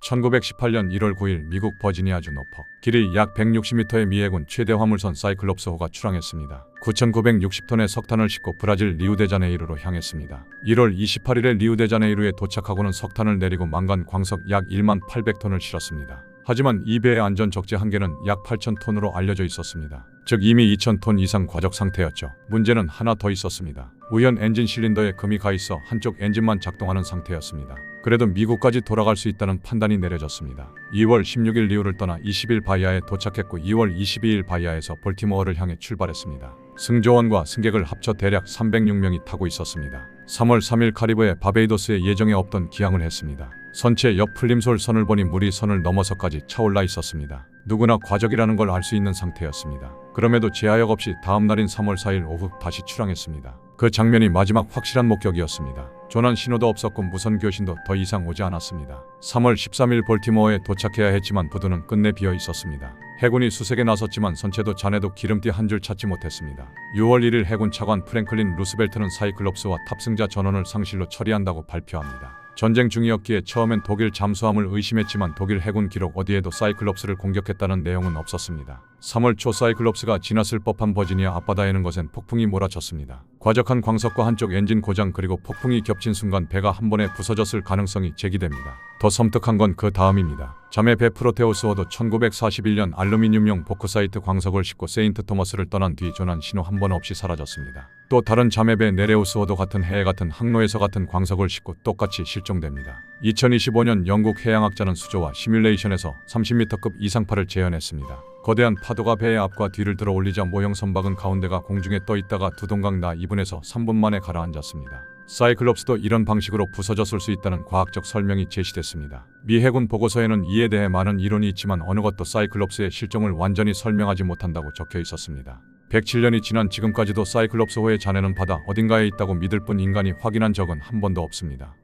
1918년 1월 9일 미국 버지니아주 노퍽 길이 약 160m의 미해군 최대 화물선 사이클롭스호가 출항했습니다. 9,960톤의 석탄을 싣고 브라질 리우데자네이루로 향했습니다. 1월 28일에 리우데자네이루에 도착하고는 석탄을 내리고 망간 광석 약 1만 800톤을 실었습니다. 하지만 이 배의 안전 적재 한계는 약 8,000톤으로 알려져 있었습니다. 즉 이미 2,000톤 이상 과적 상태였죠. 문제는 하나 더 있었습니다. 우연 엔진 실린더에 금이 가 있어 한쪽 엔진만 작동하는 상태였습니다. 그래도 미국까지 돌아갈 수 있다는 판단이 내려졌습니다. 2월 16일 리우를 떠나 20일 바이아에 도착했고 2월 22일 바이아에서 볼티모어를 향해 출발했습니다. 승조원과 승객을 합쳐 대략 306명이 타고 있었습니다. 3월 3일 카리브해 바베이도스에 예정에 없던 기항을 했습니다. 선체 옆 풀림솔 선을 보니 물이 선을 넘어서까지 차올라 있었습니다. 누구나 과적이라는 걸 알 수 있는 상태였습니다. 그럼에도 제하역 없이 다음 날인 3월 4일 오후 다시 출항했습니다. 그 장면이 마지막 확실한 목격이었습니다. 조난 신호도 없었고 무선 교신도 더 이상 오지 않았습니다. 3월 13일 볼티모어에 도착해야 했지만 부두는 끝내 비어 있었습니다. 해군이 수색에 나섰지만 선체도 잔해도 기름띠 한 줄 찾지 못했습니다. 6월 1일 해군 차관 프랭클린 루스벨트는 사이클롭스와 탑승자 전원을 상실로 처리한다고 발표합니다. 전쟁 중이었기에 처음엔 독일 잠수함을 의심했지만 독일 해군 기록 어디에도 사이클롭스를 공격했다는 내용은 없었습니다. 3월 초 사이클롭스가 지났을 법한 버지니아 앞바다에는 것엔 폭풍이 몰아쳤습니다. 과적한 광석과 한쪽 엔진 고장 그리고 폭풍이 겹친 순간 배가 한 번에 부서졌을 가능성이 제기됩니다. 더 섬뜩한 건 그 다음입니다. 자매 배 프로테우스호도 1941년 알루미늄용 보크사이트 광석을 싣고 세인트 토머스를 떠난 뒤 조난 신호 한 번 없이 사라졌습니다. 또 다른 자매배 네레우스호도 같은 해에 같은 항로에서 같은 광석을 싣고 똑같이 실종됩니다. 2025년 영국 해양학자는 수조와 시뮬레이션에서 30m급 이상파를 재현했습니다. 거대한 파도가 배의 앞과 뒤를 들어 올리자 모형 선박은 가운데가 공중에 떠 있다가 두 동강 나 2분에서 3분 만에 가라앉았습니다. 사이클롭스도 이런 방식으로 부서졌을 수 있다는 과학적 설명이 제시됐습니다. 미 해군 보고서에는 이에 대해 많은 이론이 있지만 어느 것도 사이클롭스의 실종을 완전히 설명하지 못한다고 적혀 있었습니다. 107년이 지난 지금까지도 사이클롭스호의 잔해는 바다 어딘가에 있다고 믿을 뿐 인간이 확인한 적은 한 번도 없습니다.